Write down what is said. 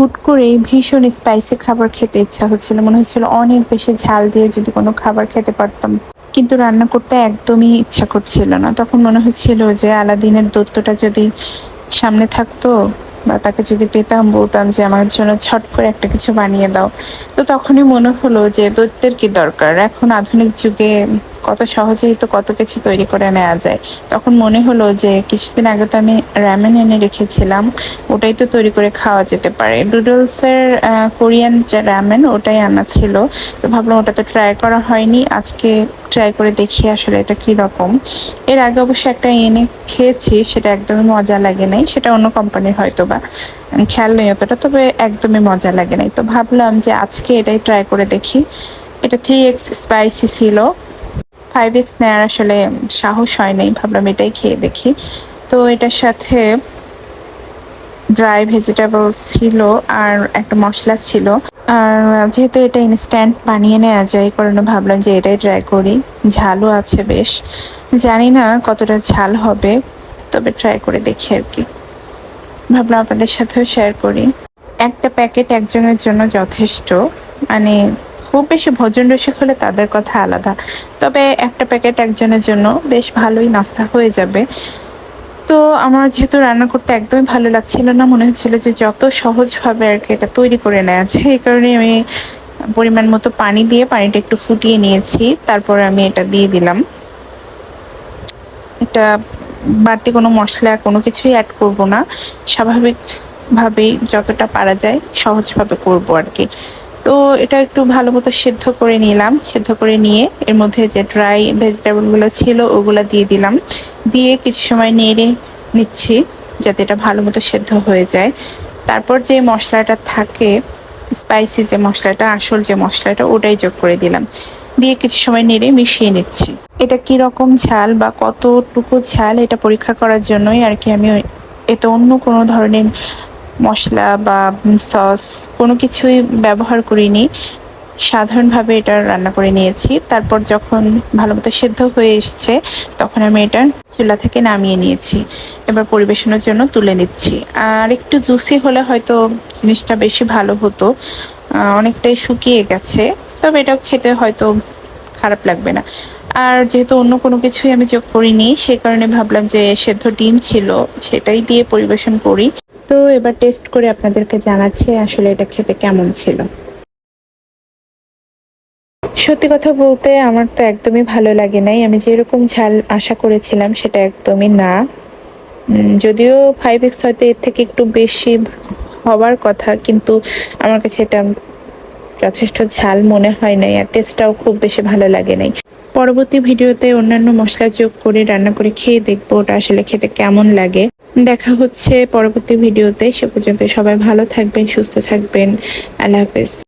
হুট করেই ভীষণ স্পাইসি খাবার খেতে ইচ্ছা হচ্ছিল। মনে হচ্ছিল অনেক বেশি ঝাল দিয়ে যদি কোনো খাবার খেতে পারতাম। কিন্তু রান্না করতে একদমই ইচ্ছা করছিল না। তখন মনে হচ্ছিল যে আলাদিনের দত্তটা যদি সামনে থাকতো বা তাকে যদি পেতাম বলতাম যে, আমার জন্য ছট করে একটা কিছু বানিয়ে দাও। তো তখনই মনে হলো যে, দৈত্যের কি দরকার? এখন আধুনিক যুগে কত সহজেই তো কত কিছু তৈরি করে নেওয়া যায়। তখন মনে হলো যে, কিছুদিন আগে তো আমি র্যামেন এনে রেখেছিলাম, ওটাই তো তৈরি করে খাওয়া যেতে পারে। ডুডলসের কোরিয়ান যে র্যামেন ওটাই আনা ছিল। তো ভাবলাম ওটা তো ট্রাই করা হয়নি। আজকে ট্রাই করে দেখি আসলে এটা কি রকম এর আগে অবশ্য একটা এনে খেয়েছি, সেটা একদমই মজা লাগে নাই। সেটা অন্য কোম্পানির হয়তো বা খেয়াল নেই অতটা, তবে একদমই মজা লাগে নাই। তো ভাবলাম যে আজকে এটাই ট্রাই করে দেখি। এটা থ্রি এক্স স্পাইসি ছিল। ফাইভ এক্স নেওয়ার আসলে সাহস হয় নাই। ভাবলাম এটাই খেয়ে দেখি। তো এটার সাথে ড্রাই ভেজিটেবল ছিল আর একটা মশলা ছিল। আর যেহেতু এটা ইনস্ট্যান্ট বানিয়ে নেওয়া যায় কারণে ভাবলাম যে এটাই ট্রাই করি। ঝালও আছে বেশ। জানি না কতটা ঝাল হবে, তবে ট্রাই করে দেখি আর কি। ভাবলাম আপনাদের সাথেও শেয়ার করি। একটা প্যাকেট একজনের জন্য যথেষ্ট। মানে খুব বেশি ভোজন রসিক হলে তাদের কথা আলাদা। তবে একটা প্যাকেট একজনের জন্য বেশ ভালোই নাস্তা হয়ে যাবে। তো আমার যেহেতু রান্না করতে একদমই ভালো লাগছিল না, মনে হচ্ছিল যে যত সহজভাবে আর কি এটা তৈরি করে নেওয়া যায়, এই কারণে আমি পরিমাণ মতো পানি দিয়ে পানিটা একটু ফুটিয়ে নিয়েছি, তারপরে আমি এটা দিয়ে দিলাম। এটা বাড়তি কোনো মশলা, কোনো কিছুই অ্যাড করব না, স্বাভাবিকভাবেই যতটা পারা যায় সহজভাবে করব আর কি। তো এটা একটু ভালো মতো সেদ্ধ করে নিলাম, সেদ্ধ করে নিয়ে এর মধ্যে যে ড্রাই ভেজিটেবলগুলো ছিল ওগুলো দিয়ে দিলাম। দিয়ে কিছু সময় নেড়ে নিচ্ছি যাতে এটা ভালো মতো সেদ্ধ হয়ে যায়। তারপর যে মশলাটা থাকে স্পাইসি যে মশলাটা, আসল যে মশলাটা, ওটাই যোগ করে দিলাম। দিয়ে কিছু সময় নেড়ে মিশিয়ে নিচ্ছি। এটা কি রকম ঝাল বা কতটুকু ঝাল এটা পরীক্ষা করার জন্যই আর কি আমি এতে অন্য কোনো ধরনের মশলা বা সস কোনো কিছুই ব্যবহার করিনি। সাধারণভাবে এটা রান্না করে নিয়েছি। তারপর যখন ভালো মতো সেদ্ধ হয়ে এসছে, তখন আমি এটা চুলা থেকে নামিয়ে নিয়েছি। এবার পরিবেশনের জন্য তুলে নিচ্ছি। আর একটু জুসি হলে হয়তো জিনিসটা বেশি ভালো হতো। অনেকটাই শুকিয়ে গেছে। তবে এটা খেতে হয়তো খারাপ লাগবে না। আর যেহেতু অন্য কোনো কিছুই আমি যোগ করিনি, সেই কারণে ভাবলাম যে সেদ্ধ ডিম ছিল, সেটাই দিয়ে পরিবেশন করি। তো এবার টেস্ট করে আপনাদেরকে জানাচ্ছি আসলে এটা খেতে কেমন ছিল। সত্যি কথা বলতে আমার তো একদমই ভালো লাগে নাই। আমি যেরকম ঝাল আশা করেছিলাম সেটা একদমই না। যদিও ফাইভ এক্স হয়তো এর থেকে একটু বেশি হওয়ার কথা, কিন্তু আমার কাছে এটা যথেষ্ট ঝাল মনে হয় নাই আর টেস্টটাও খুব বেশি ভালো লাগে নাই। পরবর্তী ভিডিওতে অন্যান্য মশলা যোগ করে রান্না করে খেয়ে দেখব ওটা আসলে খেতে কেমন লাগে। দেখা হচ্ছে পরবর্তী ভিডিওতে। সে পর্যন্ত সবাই ভালো থাকবেন, সুস্থ থাকবেন। আল্লাহ হাফেজ।